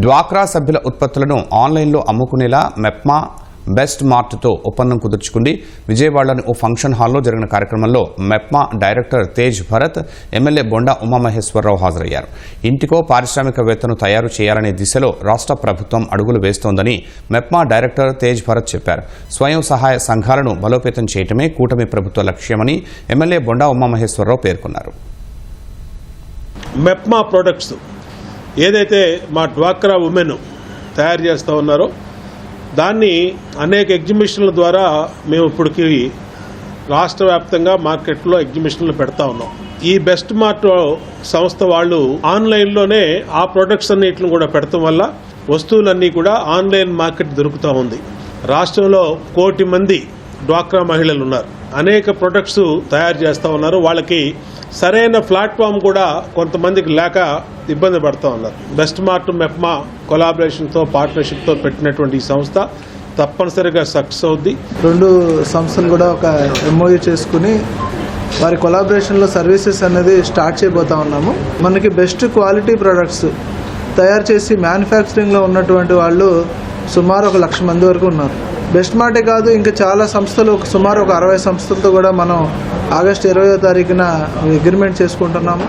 డ్వాక్రా సభ్యుల ఉత్పత్తులను ఆన్లైన్లో అమ్ముకునేలా మెప్మా బెస్ట్ మార్ట్తో ఒప్పందం కుదుర్చుకుంది. విజయవాడలోని ఓ ఫంక్షన్ హాల్లో జరిగిన కార్యక్రమంలో మెప్మా డైరెక్టర్ తేజ్ భరత్ ఎమ్మెల్యే బొండా ఉమామహేశ్వరరావు హాజరయ్యారు. ఇంటికో పారిశ్రామికవేత్తను తయారు చేయాలనే దిశలో రాష్ట్ర ప్రభుత్వం అడుగులు వేస్తోందని మెప్మా డైరెక్టర్ తేజ్ భరత్ చెప్పారు. స్వయం సహాయ సంఘాలను బలోపేతం చేయటమే కూటమి ప్రభుత్వ లక్ష్యమని ఎమ్మెల్యే బొండా ఉమామహేశ్వరరావు పేర్కొన్నారు. మెప్మా ప్రొడక్ట్స్ ఏదైతే మా డ్వాక్రా ఉమెన్ తయారు చేస్తూ ఉన్నారో దాన్ని అనేక ఎగ్జిబిషన్ల ద్వారా మేము ఇప్పటికి రాష్ట్ర వ్యాప్తంగా మార్కెట్లో ఎగ్జిబిషన్లు పెడతా ఉన్నాం. ఈ బెస్ట్ మార్ట్ సంస్థ వాళ్ళు ఆన్లైన్లోనే ఆ ప్రొడక్ట్స్ అన్నిటిని కూడా పెడతాం వల్ల వస్తువులన్నీ కూడా ఆన్లైన్ మార్కెట్ దొరుకుతూ ఉంది. రాష్ట్రంలో కోటి మంది డ్వాక్రా మహిళలు ఉన్నారు. అనేక ప్రొడక్ట్స్ తయారు చేస్తూ ఉన్నారు. వాళ్ళకి సరైన ప్లాట్ఫామ్ కూడా కొంతమందికి లేక ఇబ్బంది పడుతూ ఉన్నారు. బెస్ట్ మార్ట్ మెప్మా కొలాబరేషన్తో పార్ట్నర్షిప్తో పెట్టినటువంటి ఈ సంస్థ తప్పనిసరిగా సక్సెస్ అవుద్ది. రెండు సంస్థలు కూడా ఒక ఎంఓయూ చేసుకుని వారి కొలాబరేషన్లో సర్వీసెస్ అనేది స్టార్ట్ చేయబోతా ఉన్నాము. మనకి బెస్ట్ క్వాలిటీ ప్రొడక్ట్స్ తయారు చేసి మ్యానుఫ్యాక్చరింగ్లో ఉన్నటువంటి వాళ్ళు సుమారు ఒక లక్ష మంది వరకు ఉన్నారు. బెస్ట్ మాటే కాదు ఇంకా చాలా సంస్థలు ఒక సుమారు ఒక అరవై సంస్థలతో కూడా మనం ఆగస్టు ఇరవయో తారీఖున అగ్రిమెంట్ చేసుకుంటున్నాము.